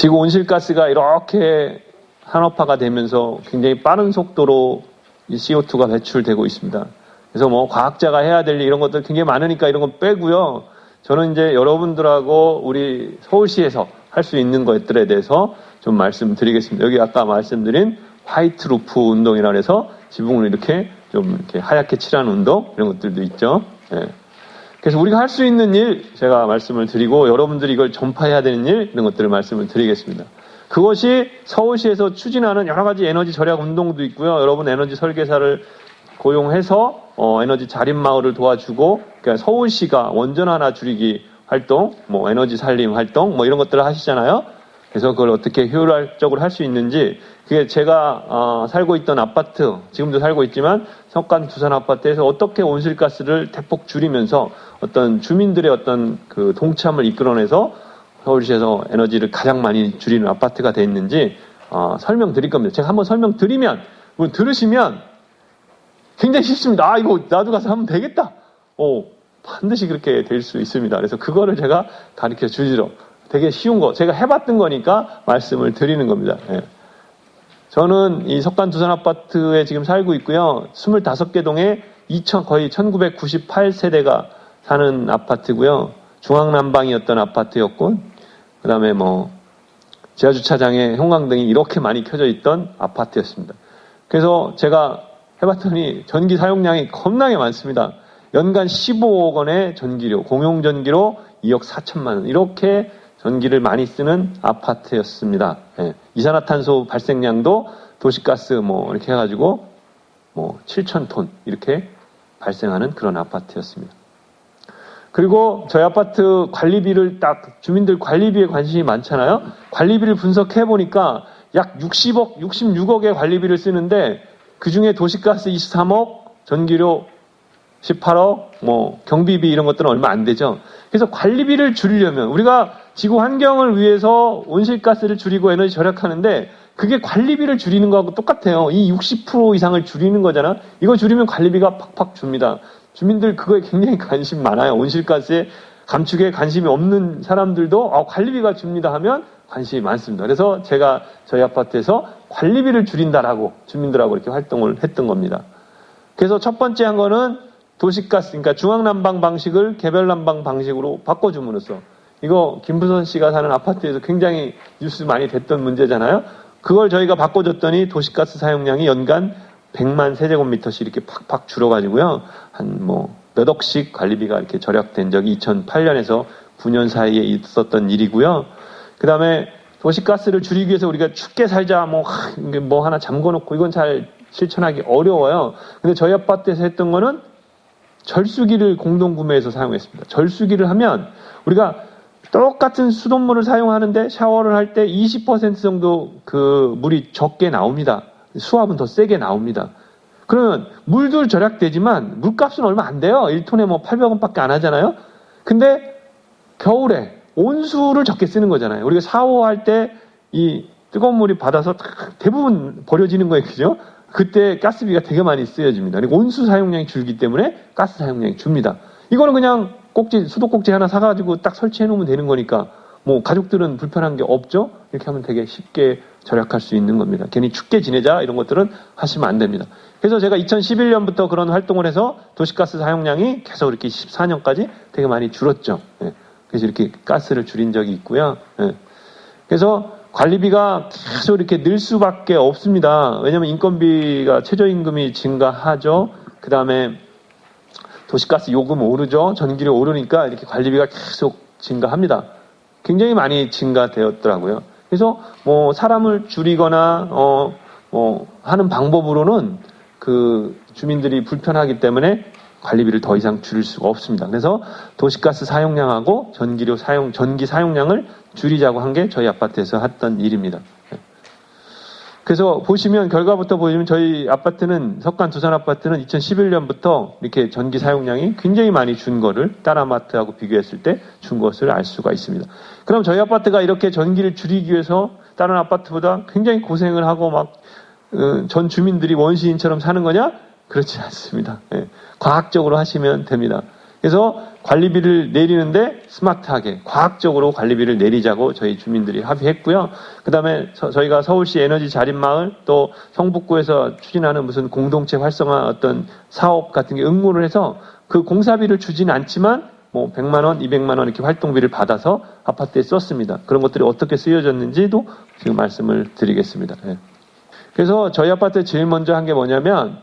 지금 온실가스가 이렇게 산업화가 되면서 굉장히 빠른 속도로 CO2가 배출되고 있습니다. 그래서 뭐 과학자가 해야 될 이런 것들 굉장히 많으니까 이런 건 빼고요. 저는 이제 여러분들하고 우리 서울시에서 할 수 있는 것들에 대해서 좀 말씀드리겠습니다. 여기 아까 말씀드린 화이트 루프 운동이라 해서 지붕을 이렇게 좀 이렇게 하얗게 칠하는 운동 이런 것들도 있죠. 예. 그래서 우리가 할 수 있는 일 제가 말씀을 드리고 여러분들이 이걸 전파해야 되는 일 이런 것들을 말씀을 드리겠습니다. 그것이 서울시에서 추진하는 여러 가지 에너지 절약 운동도 있고요. 여러분 에너지 설계사를 고용해서 어, 에너지 자립 마을을 도와주고 그러니까 서울시가 원전 하나 줄이기 활동, 뭐 에너지 살림 활동 뭐 이런 것들을 하시잖아요. 그래서 그걸 어떻게 효율적으로 할 수 있는지 그게 제가 어, 살고 있던 아파트 지금도 살고 있지만 석간 두산 아파트에서 어떻게 온실가스를 대폭 줄이면서 어떤 주민들의 어떤 그 동참을 이끌어내서 서울시에서 에너지를 가장 많이 줄이는 아파트가 돼 있는지 어, 설명드릴 겁니다. 제가 한번 설명드리면 들으시면 굉장히 쉽습니다. 아 이거 나도 가서 하면 되겠다. 오 반드시 그렇게 될 수 있습니다. 그래서 그거를 제가 가르쳐 주지로 되게 쉬운 거 제가 해봤던 거니까 말씀을 드리는 겁니다. 예. 저는 이 석간 두산 아파트에 지금 살고 있고요. 25개 동에 2000 거의 1998세대가 사는 아파트고요. 중앙난방이었던 아파트였고 그다음에 뭐 지하 주차장에 형광등이 이렇게 많이 켜져 있던 아파트였습니다. 그래서 제가 해봤더니 전기 사용량이 겁나게 많습니다. 연간 15억 원의 전기료, 공용 전기로 2억 4천만 원 이렇게 전기를 많이 쓰는 아파트였습니다. 예. 이산화탄소 발생량도 도시가스 뭐 이렇게 해가지고 뭐 7천 톤 이렇게 발생하는 그런 아파트였습니다. 그리고 저희 아파트 관리비를 딱 주민들 관리비에 관심이 많잖아요. 관리비를 분석해 보니까 약 60억, 66억의 관리비를 쓰는데 그 중에 도시가스 23억, 전기료 18억, 뭐 경비비 이런 것들은 얼마 안 되죠. 그래서 관리비를 줄이려면 우리가 지구 환경을 위해서 온실가스를 줄이고 에너지 절약하는데 그게 관리비를 줄이는 거하고 똑같아요. 이 60% 이상을 줄이는 거잖아. 이거 줄이면 관리비가 팍팍 줍니다. 주민들 그거에 굉장히 관심 많아요. 온실가스에 감축에 관심이 없는 사람들도 아, 관리비가 줍니다 하면 관심이 많습니다. 그래서 제가 저희 아파트에서 관리비를 줄인다라고 주민들하고 이렇게 활동을 했던 겁니다. 그래서 첫 번째 한 거는 도시가스, 그러니까 중앙난방 방식을 개별난방 방식으로 바꿔줌으로써 이거 김부선 씨가 사는 아파트에서 굉장히 뉴스 많이 됐던 문제잖아요. 그걸 저희가 바꿔줬더니 도시가스 사용량이 연간 100만 세제곱미터씩 이렇게 팍팍 줄어가지고요. 한 뭐 몇 억씩 관리비가 이렇게 절약된 적이 2008년에서 9년 사이에 있었던 일이고요. 그 다음에 도시가스를 줄이기 위해서 우리가 춥게 살자 뭐, 뭐 하나 잠궈놓고 이건 잘 실천하기 어려워요. 근데 저희 아파트에서 했던 거는 절수기를 공동구매해서 사용했습니다. 절수기를 하면 우리가 똑같은 수돗물을 사용하는데 샤워를 할 때 20% 정도 그 물이 적게 나옵니다. 수압은 더 세게 나옵니다. 그러면 물도 절약되지만 물값은 얼마 안 돼요. 1톤에 뭐 800원밖에 안 하잖아요. 근데 겨울에 온수를 적게 쓰는 거잖아요. 우리가 샤워할 때 이 뜨거운 물이 받아서 대부분 버려지는 거예요. 그죠? 그때 가스비가 되게 많이 쓰여집니다. 그리고 온수 사용량이 줄기 때문에 가스 사용량이 줍니다. 이거는 그냥 꼭지, 수도꼭지 하나 사가지고 딱 설치해 놓으면 되는 거니까 뭐 가족들은 불편한 게 없죠? 이렇게 하면 되게 쉽게 절약할 수 있는 겁니다. 괜히 춥게 지내자 이런 것들은 하시면 안 됩니다. 그래서 제가 2011년부터 그런 활동을 해서 도시가스 사용량이 계속 이렇게 14년까지 되게 많이 줄었죠. 예. 그래서 이렇게 가스를 줄인 적이 있고요. 예. 그래서 관리비가 계속 이렇게 늘 수밖에 없습니다. 왜냐하면 인건비가 최저임금이 증가하죠. 그 다음에 도시가스 요금 오르죠. 전기료 오르니까 이렇게 관리비가 계속 증가합니다. 굉장히 많이 증가되었더라고요. 그래서 뭐 사람을 줄이거나 어 뭐 하는 방법으로는 그 주민들이 불편하기 때문에 관리비를 더 이상 줄일 수가 없습니다. 그래서 도시가스 사용량하고 전기료 사용 전기 사용량을 줄이자고 한 게 저희 아파트에서 했던 일입니다. 그래서 보시면 결과부터 보시면 저희 아파트는 석간 두산 아파트는 2011년부터 이렇게 전기 사용량이 굉장히 많이 준 거를 다른 아파트하고 비교했을 때 준 것을 알 수가 있습니다. 그럼 저희 아파트가 이렇게 전기를 줄이기 위해서 다른 아파트보다 굉장히 고생을 하고 막전 어, 주민들이 원시인처럼 사는 거냐? 그렇지 않습니다. 예. 과학적으로 하시면 됩니다. 그래서 관리비를 내리는데 스마트하게 과학적으로 관리비를 내리자고 저희 주민들이 합의했고요. 그다음에 저희가 서울시 에너지 자립마을 또 성북구에서 추진하는 무슨 공동체 활성화 어떤 사업 같은 게 응모를 해서 그 공사비를 주지는 않지만 뭐 100만 원, 200만 원 이렇게 활동비를 받아서 아파트에 썼습니다. 그런 것들이 어떻게 쓰여졌는지도 지금 말씀을 드리겠습니다. 예. 그래서 저희 아파트에 제일 먼저 한 게 뭐냐면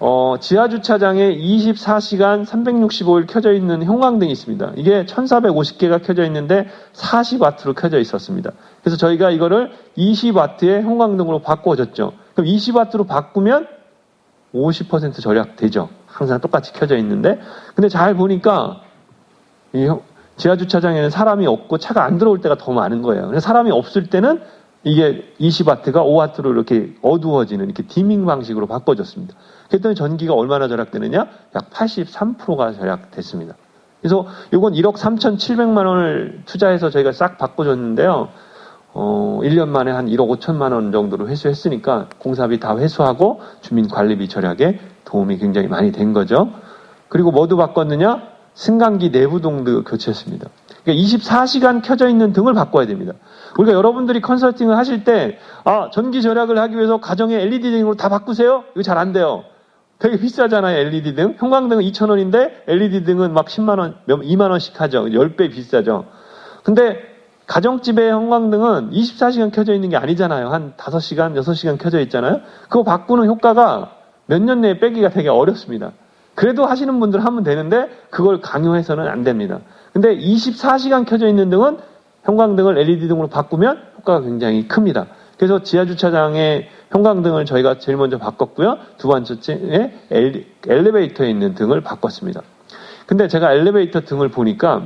어, 지하 주차장에 24시간 365일 켜져 있는 형광등이 있습니다. 이게 1450개가 켜져 있는데 40와트로 켜져 있었습니다. 그래서 저희가 이거를 20와트의 형광등으로 바꿔줬죠. 그럼 20와트로 바꾸면 50% 절약되죠. 항상 똑같이 켜져 있는데. 근데 잘 보니까 이 지하 주차장에는 사람이 없고 차가 안 들어올 때가 더 많은 거예요. 그래서 사람이 없을 때는 이게 20와트가 5와트로 이렇게 어두워지는 이렇게 디밍 방식으로 바꿔줬습니다. 그랬더니 전기가 얼마나 절약되느냐? 약 83%가 절약됐습니다. 그래서 이건 1억 3,700만 원을 투자해서 저희가 싹 바꿔줬는데요. 어, 1년 만에 한 1억 5천만 원 정도로 회수했으니까 공사비 다 회수하고 주민 관리비 절약에 도움이 굉장히 많이 된 거죠. 그리고 뭐도 바꿨느냐? 승강기 내부 동도 교체했습니다. 그러니까 24시간 켜져 있는 등을 바꿔야 됩니다. 우리가 여러분들이 컨설팅을 하실 때, 아, 전기 절약을 하기 위해서 가정에 LED 등으로 다 바꾸세요? 이거 잘 안 돼요. 되게 비싸잖아요, LED 등. 형광등은 2,000원인데 LED 등은 막 10만 원, 2만 원씩 하죠. 10배 비싸죠. 근데 가정집의 형광등은 24시간 켜져 있는 게 아니잖아요. 한 5시간, 6시간 켜져 있잖아요. 그거 바꾸는 효과가 몇 년 내에 빼기가 되게 어렵습니다. 그래도 하시는 분들 하면 되는데 그걸 강요해서는 안 됩니다. 근데 24시간 켜져 있는 등은 형광등을 LED 등으로 바꾸면 효과가 굉장히 큽니다. 그래서 지하 주차장에 형광등을 저희가 제일 먼저 바꿨고요. 두 번째에 엘리베이터에 있는 등을 바꿨습니다. 근데 제가 엘리베이터 등을 보니까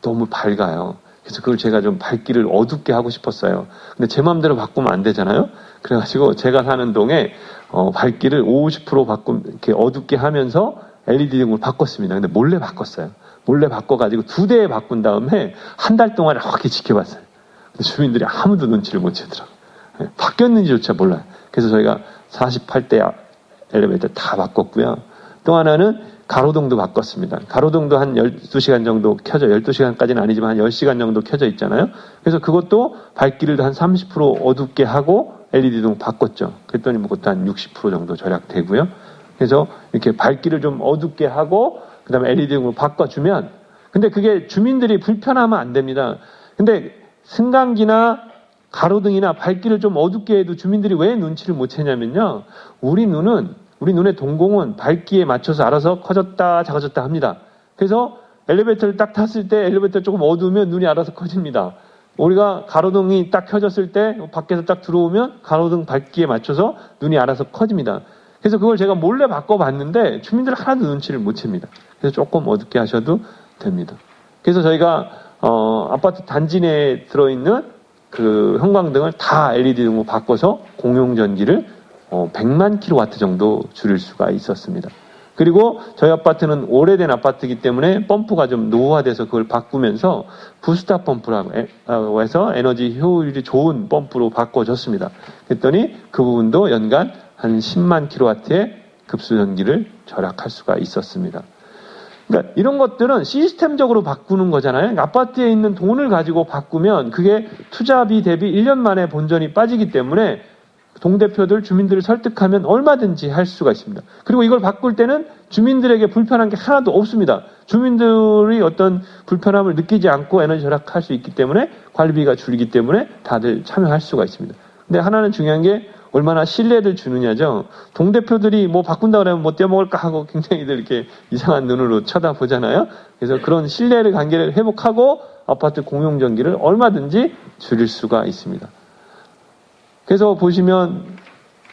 너무 밝아요. 그래서 그걸 제가 좀 밝기를 어둡게 하고 싶었어요. 근데 제 마음대로 바꾸면 안 되잖아요. 그래가지고 제가 사는 동에 어, 밝기를 50% 바꾸 이렇게 어둡게 하면서 LED 등을 바꿨습니다. 근데 몰래 바꿨어요. 몰래 바꿔가지고 두 대에 바꾼 다음에 한 달 동안 이렇게 지켜봤어요. 근데 주민들이 아무도 눈치를 못 채더라고요. 예, 바뀌었는지조차 몰라요. 그래서 저희가 48대 엘리베이터 다 바꿨고요. 또 하나는 가로등도 바꿨습니다. 가로등도 한 12시간 정도 켜져, 12시간까지는 아니지만 한 10시간 정도 켜져 있잖아요. 그래서 그것도 밝기를 한 30% 어둡게 하고 LED등 바꿨죠. 그랬더니 뭐 그것도 한 60% 정도 절약되고요. 그래서 이렇게 밝기를 좀 어둡게 하고 그 다음에 LED등으로 바꿔주면 근데 그게 주민들이 불편하면 안 됩니다. 근데 승강기나 가로등이나 밝기를 좀 어둡게 해도 주민들이 왜 눈치를 못 채냐면요. 우리 눈은, 우리 눈의 동공은 밝기에 맞춰서 알아서 커졌다, 작아졌다 합니다. 그래서 엘리베이터를 딱 탔을 때 엘리베이터 조금 어두우면 눈이 알아서 커집니다. 우리가 가로등이 딱 켜졌을 때 밖에서 딱 들어오면 가로등 밝기에 맞춰서 눈이 알아서 커집니다. 그래서 그걸 제가 몰래 바꿔봤는데 주민들 하나도 눈치를 못 챕니다. 그래서 조금 어둡게 하셔도 됩니다. 그래서 저희가 어, 아파트 단지 내에 들어있는 그 형광등을 다 LED 등으로 바꿔서 공용 전기를 어, 100만 킬로와트 정도 줄일 수가 있었습니다. 그리고 저희 아파트는 오래된 아파트이기 때문에 펌프가 좀 노후화돼서 그걸 바꾸면서 부스터 펌프라고 해서 에너지 효율이 좋은 펌프로 바꿔줬습니다. 그랬더니 그 부분도 연간 한 10만 킬로와트의 급수 전기를 절약할 수가 있었습니다. 그러니까 이런 것들은 시스템적으로 바꾸는 거잖아요. 그러니까 아파트에 있는 돈을 가지고 바꾸면 그게 투자비 대비 1년 만에 본전이 빠지기 때문에 동대표들 주민들을 설득하면 얼마든지 할 수가 있습니다. 그리고 이걸 바꿀 때는 주민들에게 불편한 게 하나도 없습니다. 주민들이 어떤 불편함을 느끼지 않고 에너지 절약할 수 있기 때문에 관리비가 줄기 때문에 다들 참여할 수가 있습니다. 근데 하나는 중요한 게 얼마나 신뢰를 주느냐죠. 동대표들이 뭐 바꾼다 그러면 뭐 떼먹을까 하고 굉장히들 이렇게 이상한 눈으로 쳐다보잖아요. 그래서 그런 신뢰를 관계를 회복하고 아파트 공용 전기를 얼마든지 줄일 수가 있습니다. 그래서 보시면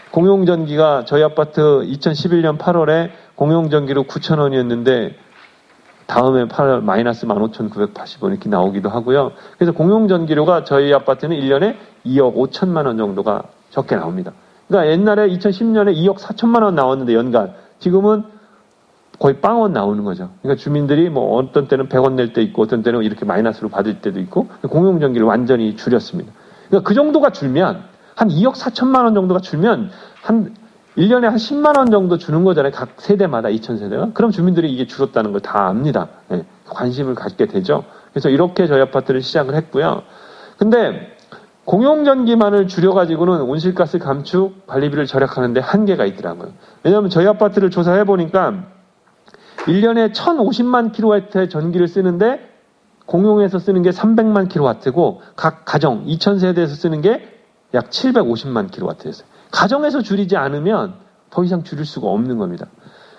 공용 전기가 저희 아파트 2011년 8월에 공용 전기로 9,000원이었는데 다음에 8월 마이너스 15,980원 이렇게 나오기도 하고요. 그래서 공용 전기료가 저희 아파트는 1년에 2억 5천만 원 정도가 적게 나옵니다. 그러니까 옛날에 2010년에 2억 4천만 원 나왔는데 연간 지금은 거의 빵원 나오는 거죠. 그러니까 주민들이 뭐 어떤 때는 100원 낼 때 있고 어떤 때는 이렇게 마이너스로 받을 때도 있고 공용전기를 완전히 줄였습니다. 그러니까 그 정도가 줄면 한 2억 4천만 원 정도가 줄면 한 1년에 한 10만 원 정도 주는 거잖아요. 각 세대마다 2,000세대가. 그럼 주민들이 이게 줄었다는 걸 다 압니다. 예, 관심을 갖게 되죠. 그래서 이렇게 저희 아파트를 시작을 했고요. 근데 공용전기만을 줄여가지고는 온실가스 감축, 관리비를 절약하는데 한계가 있더라고요. 왜냐하면 저희 아파트를 조사해 보니까 1년에 1,050만 킬로와트의 전기를 쓰는데 공용에서 쓰는 게 300만 킬로와트고 각 가정 2,000세대에서 쓰는 게 약 750만 킬로와트였어요. 가정에서 줄이지 않으면 더 이상 줄일 수가 없는 겁니다.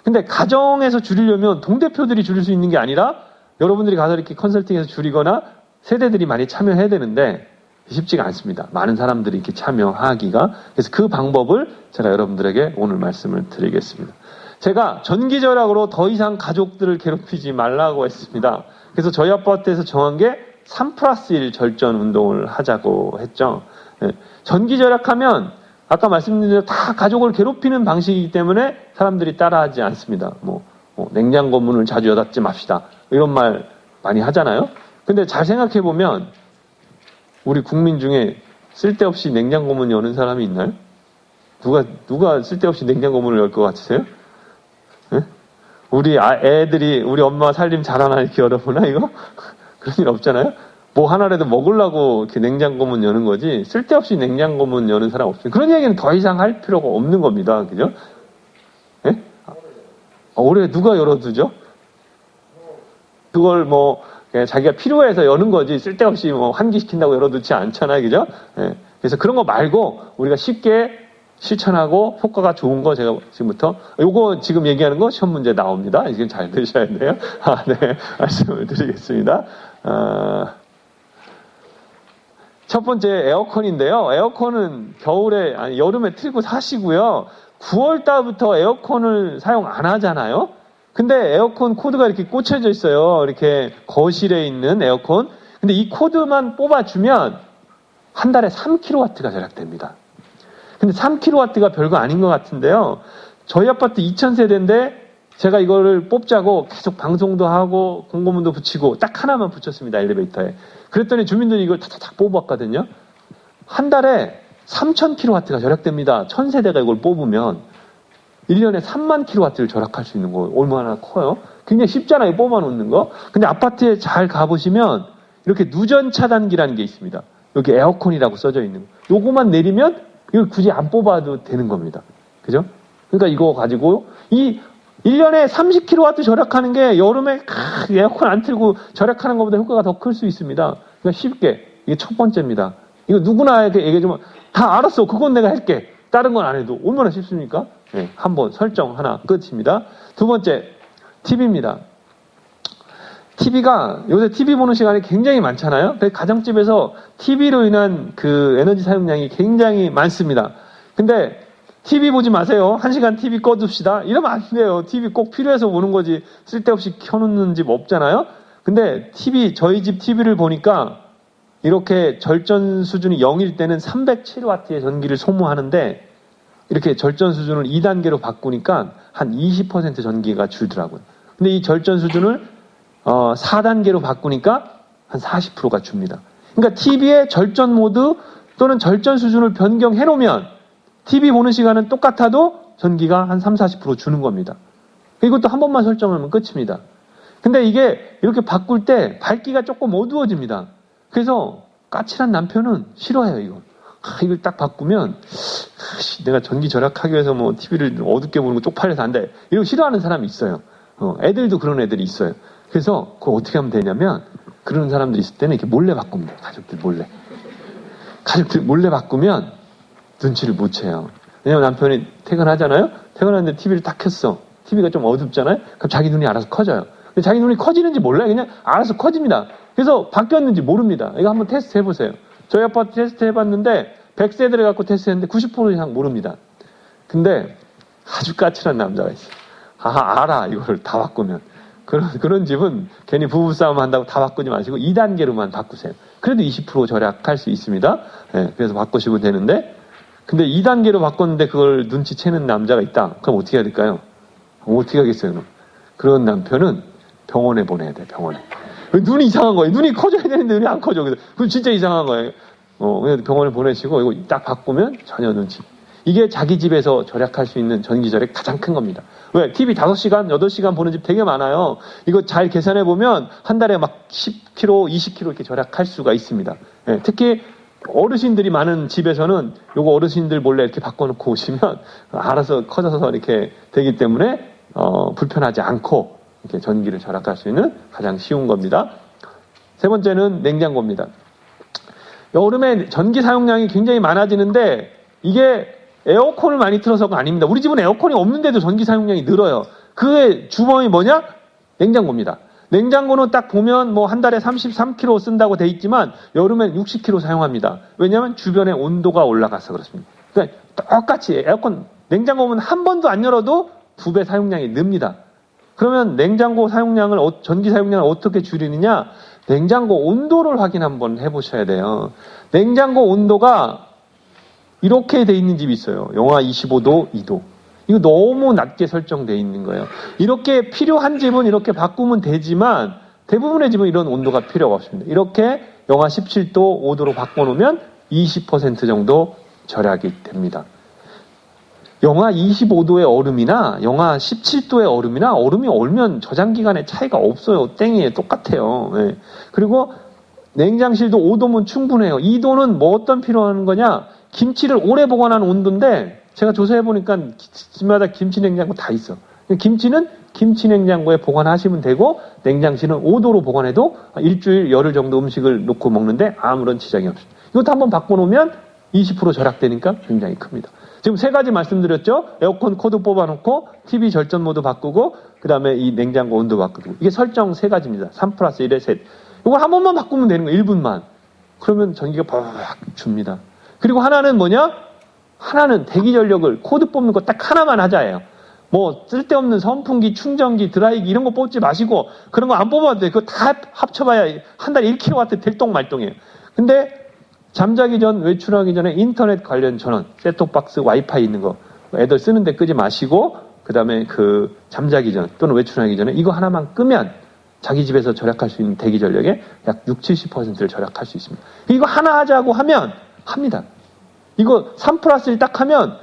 근데 가정에서 줄이려면 동대표들이 줄일 수 있는 게 아니라 여러분들이 가서 이렇게 컨설팅해서 줄이거나 세대들이 많이 참여해야 되는데 쉽지가 않습니다. 많은 사람들이 이렇게 참여하기가. 그래서 그 방법을 제가 여러분들에게 오늘 말씀을 드리겠습니다. 제가 전기절약으로 더 이상 가족들을 괴롭히지 말라고 했습니다. 그래서 저희 아파트에서 정한 게 3 플러스 1 절전 운동을 하자고 했죠. 예. 전기 절약하면 아까 말씀드린 대로 다 가족을 괴롭히는 방식이기 때문에 사람들이 따라하지 않습니다. 뭐, 뭐 냉장고 문을 자주 여닫지 맙시다. 이런 말 많이 하잖아요. 근데 잘 생각해 보면 우리 국민 중에 쓸데없이 냉장고 문 여는 사람이 있나요? 누가 누가 쓸데없이 냉장고 문을 열 것 같으세요? 네? 우리 아, 애들이 우리 엄마 살림 잘하나 이렇게 열어보나 이거 그런 일 없잖아요. 뭐 하나라도 먹으려고 이렇게 냉장고 문 여는 거지 쓸데없이 냉장고 문 여는 사람 없어요. 그런 얘기는 더 이상 할 필요가 없는 겁니다. 그죠? 예? 아, 올해 누가 열어두죠? 그걸 뭐 자기가 필요해서 여는 거지 쓸데없이 뭐 환기시킨다고 열어두지 않잖아요. 그죠? 예. 그래서 그런 거 말고 우리가 쉽게 실천하고 효과가 좋은 거 제가 지금부터 요거 지금 얘기하는 거 시험 문제 나옵니다. 지금 잘 들으셔야 돼요. 아, 네. 말씀을 드리겠습니다. 아, 첫 번째 에어컨인데요. 에어컨은 겨울에, 아니, 여름에 틀고 사시고요. 9월 달부터 에어컨을 사용 안 하잖아요. 근데 에어컨 코드가 이렇게 꽂혀져 있어요. 이렇게 거실에 있는 에어컨. 근데 이 코드만 뽑아주면 한 달에 3kW가 절약됩니다. 근데 3kW가 별거 아닌 것 같은데요. 저희 아파트 2000세대인데 제가 이거를 뽑자고 계속 방송도 하고 공고문도 붙이고 딱 하나만 붙였습니다. 엘리베이터에. 그랬더니 주민들이 이걸 탁탁탁 뽑았거든요. 한 달에 3,000kW가 절약됩니다. 1000세대가 이걸 뽑으면 1년에 3만 킬로와트를 절약할 수 있는 거 얼마나 커요? 굉장히 쉽잖아요. 뽑아놓는 거. 근데 아파트에 잘 가보시면 이렇게 누전 차단기라는 게 있습니다. 여기 에어컨이라고 써져 있는 거. 요거만 내리면 이걸 굳이 안 뽑아도 되는 겁니다. 그죠? 그러니까 이거 가지고 이 1년에 30kW 절약하는 게 여름에 에어컨 안 틀고 절약하는 것보다 효과가 더 클 수 있습니다. 그러니까 쉽게 이게 첫 번째입니다. 이거 누구나에게 얘기해 주면 다 알았어. 그건 내가 할게. 다른 건 안 해도 얼마나 쉽습니까? 네, 한번 설정 하나 끝입니다. 두 번째 TV입니다. TV가 요새 TV 보는 시간이 굉장히 많잖아요. 가정집에서 TV로 인한 그 에너지 사용량이 굉장히 많습니다. 근데 TV 보지 마세요. 한 시간 TV 꺼둡시다. 이러면 안 돼요. TV 꼭 필요해서 보는 거지. 쓸데없이 켜놓는 집 없잖아요. 근데 TV, 저희 집 TV를 보니까 이렇게 절전 수준이 0일 때는 307W의 전기를 소모하는데 이렇게 절전 수준을 2단계로 바꾸니까 한 20% 전기가 줄더라고요. 근데 이 절전 수준을 어, 4단계로 바꾸니까 한 40%가 줍니다. 그러니까 TV의 절전 모드 또는 절전 수준을 변경해 놓으면 TV 보는 시간은 똑같아도 전기가 한 3, 40% 주는 겁니다. 이것도 한 번만 설정하면 끝입니다. 근데 이게 이렇게 바꿀 때 밝기가 조금 어두워집니다. 그래서 까칠한 남편은 싫어해요, 이거. 아, 이걸 딱 바꾸면 아, 내가 전기 절약하기 위해서 뭐 TV를 어둡게 보는 거 쪽팔려서 안 돼. 이거 싫어하는 사람이 있어요. 어, 애들도 그런 애들이 있어요. 그래서 그거 어떻게 하면 되냐면 그런 사람들이 있을 때는 이렇게 몰래 바꿉니다. 가족들 몰래. 가족들 몰래 바꾸면 눈치를 못 채요. 왜냐면 남편이 퇴근하잖아요? 퇴근하는데 TV를 딱 켰어. TV가 좀 어둡잖아요? 그럼 자기 눈이 알아서 커져요. 근데 자기 눈이 커지는지 몰라요. 그냥 알아서 커집니다. 그래서 바뀌었는지 모릅니다. 이거 한번 테스트 해보세요. 저희 아파트 테스트 해봤는데 100세대를 갖고 테스트 했는데 90% 이상 모릅니다. 근데 아주 까칠한 남자가 있어요. 아, 알아. 이걸 다 바꾸면. 그런, 그런 집은 괜히 부부싸움 한다고 다 바꾸지 마시고 2단계로만 바꾸세요. 그래도 20% 절약할 수 있습니다. 네, 그래서 바꾸시면 되는데 근데 2단계로 바꿨는데 그걸 눈치채는 남자가 있다. 그럼 어떻게 해야 될까요? 어떻게 하겠어요, 그럼? 그런 남편은 병원에 보내야 돼, 병원에. 눈이 이상한 거예요. 눈이 커져야 되는데 눈이 안 커져. 그럼 진짜 이상한 거예요. 어, 그래서 병원에 보내시고 이거 딱 바꾸면 전혀 눈치. 이게 자기 집에서 절약할 수 있는 전기 절약 가장 큰 겁니다. 왜? TV 5시간, 8시간 보는 집 되게 많아요. 이거 잘 계산해 보면 한 달에 막 10kg, 20kg 이렇게 절약할 수가 있습니다. 예, 특히 어르신들이 많은 집에서는 요거 어르신들 몰래 이렇게 바꿔놓고 오시면 알아서 커져서 이렇게 되기 때문에 어, 불편하지 않고 이렇게 전기를 절약할 수 있는 가장 쉬운 겁니다. 세 번째는 냉장고입니다. 여름에 전기 사용량이 굉장히 많아지는데 이게 에어컨을 많이 틀어서가 아닙니다. 우리 집은 에어컨이 없는데도 전기 사용량이 늘어요. 그의 주범이 뭐냐? 냉장고입니다. 냉장고는 딱 보면 뭐 한 달에 33kg 쓴다고 돼 있지만 여름엔 60kg 사용합니다. 왜냐하면 주변의 온도가 올라가서 그렇습니다. 그러니까 똑같이 에어컨 냉장고는 한 번도 안 열어도 두 배 사용량이 늡니다. 그러면 냉장고 사용량을 어, 전기 사용량을 어떻게 줄이느냐? 냉장고 온도를 확인 한번 해보셔야 돼요. 냉장고 온도가 이렇게 돼 있는 집이 있어요. 영하 25도, 2도. 이거 너무 낮게 설정돼 있는 거예요. 이렇게 필요한 집은 이렇게 바꾸면 되지만 대부분의 집은 이런 온도가 필요가 없습니다. 이렇게 영하 17도, 5도로 바꿔놓으면 20% 정도 절약이 됩니다. 영하 25도의 얼음이나 영하 17도의 얼음이나 얼음이 얼면 저장 기간에 차이가 없어요. 땡이에요. 똑같아요. 네. 그리고 냉장실도 5도면 충분해요. 2도는 뭐 어떤 필요한 거냐? 김치를 오래 보관하는 온도인데 제가 조사해 보니까 집마다 김치 냉장고 다 있어. 김치는 김치 냉장고에 보관하시면 되고 냉장실은 5도로 보관해도 일주일 열흘 정도 음식을 놓고 먹는데 아무런 지장이 없습니다. 이것도 한번 바꿔 놓으면 20% 절약되니까 굉장히 큽니다. 지금 세 가지 말씀드렸죠. 에어컨 코드 뽑아놓고 TV 절전 모드 바꾸고 그 다음에 이 냉장고 온도 바꾸고 이게 설정 세 가지입니다. 3 플러스 1의 셋. 이걸 한 번만 바꾸면 되는 거예요. 1분만. 그러면 전기가 팍 줍니다. 그리고 하나는 뭐냐? 하나는 대기 전력을 코드 뽑는 거 딱 하나만 하자예요. 뭐 쓸데없는 선풍기, 충전기, 드라이기 이런 거 뽑지 마시고 그런 거 안 뽑아도 돼. 그거 다 합쳐봐야 한 달에 1kW 될똥말똥이에요. 근데 잠자기 전 외출하기 전에 인터넷 관련 전원, 셋톱박스, 와이파이 있는 거 애들 쓰는데 끄지 마시고 그 다음에 그 잠자기 전 또는 외출하기 전에 이거 하나만 끄면 자기 집에서 절약할 수 있는 대기 전력의 약 6, 70%를 절약할 수 있습니다. 이거 하나 하자고 하면 합니다. 이거 3 플러스 1 딱 하면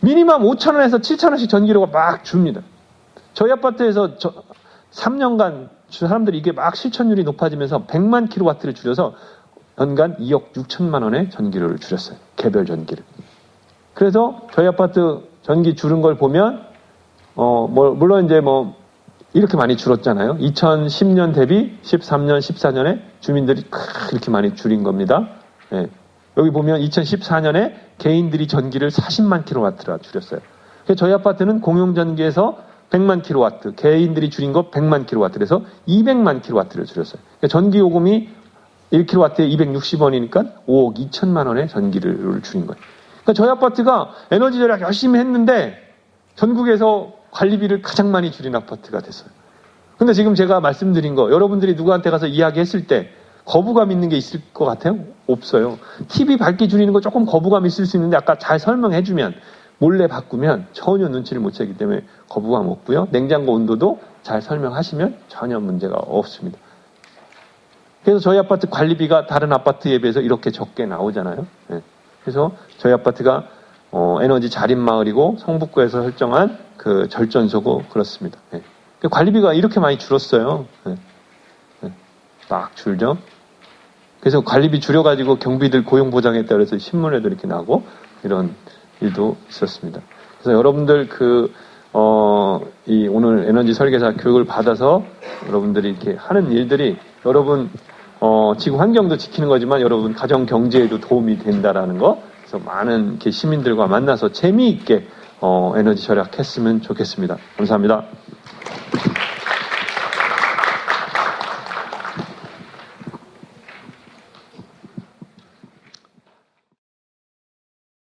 미니멈 5천원에서 7천원씩 전기료가 막 줍니다. 저희 아파트에서 저 3년간 사람들이 이게 막 실천율이 높아지면서 100만 킬로와트를 줄여서 연간 2억 6천만 원의 전기료를 줄였어요. 개별 전기를. 그래서 저희 아파트 전기 줄은 걸 보면 어, 뭐, 물론 이제 뭐 이렇게 많이 줄었잖아요. 2010년 대비 13년, 14년에 주민들이 그렇게 많이 줄인 겁니다. 예. 여기 보면 2014년에 개인들이 전기를 40만 킬로와트라 줄였어요. 저희 아파트는 공용 전기에서 100만 킬로와트, 개인들이 줄인 거 100만 킬로와트, 그래서 200만 킬로와트를 줄였어요. 그러니까 전기 요금이 1킬로와트에 260원이니까 5억 2천만 원의 전기를 줄인 거예요. 그러니까 저희 아파트가 에너지 절약 열심히 했는데 전국에서 관리비를 가장 많이 줄인 아파트가 됐어요. 근데 지금 제가 말씀드린 거 여러분들이 누구한테 가서 이야기했을 때 거부감 있는 게 있을 것 같아요? 없어요. TV 밝기 줄이는 거 조금 거부감 있을 수 있는데 아까 잘 설명해주면 몰래 바꾸면 전혀 눈치를 못 채기 때문에 거부감 없고요. 냉장고 온도도 잘 설명하시면 전혀 문제가 없습니다. 그래서 저희 아파트 관리비가 다른 아파트에 비해서 이렇게 적게 나오잖아요. 네. 그래서 저희 아파트가 어, 에너지 자립 마을이고 성북구에서 설정한 그 절전소고 그렇습니다. 네. 관리비가 이렇게 많이 줄었어요. 네. 네. 막 줄죠. 그래서 관리비 줄여가지고 경비들 고용 보장했다 그래서 신문에도 이렇게 나고 이런 일도 있었습니다. 그래서 여러분들 그, 어, 이 오늘 에너지 설계사 교육을 받아서 여러분들이 이렇게 하는 일들이 여러분, 어, 지구 환경도 지키는 거지만 여러분 가정 경제에도 도움이 된다라는 거. 그래서 많은 이렇게 시민들과 만나서 재미있게 어, 에너지 절약했으면 좋겠습니다. 감사합니다.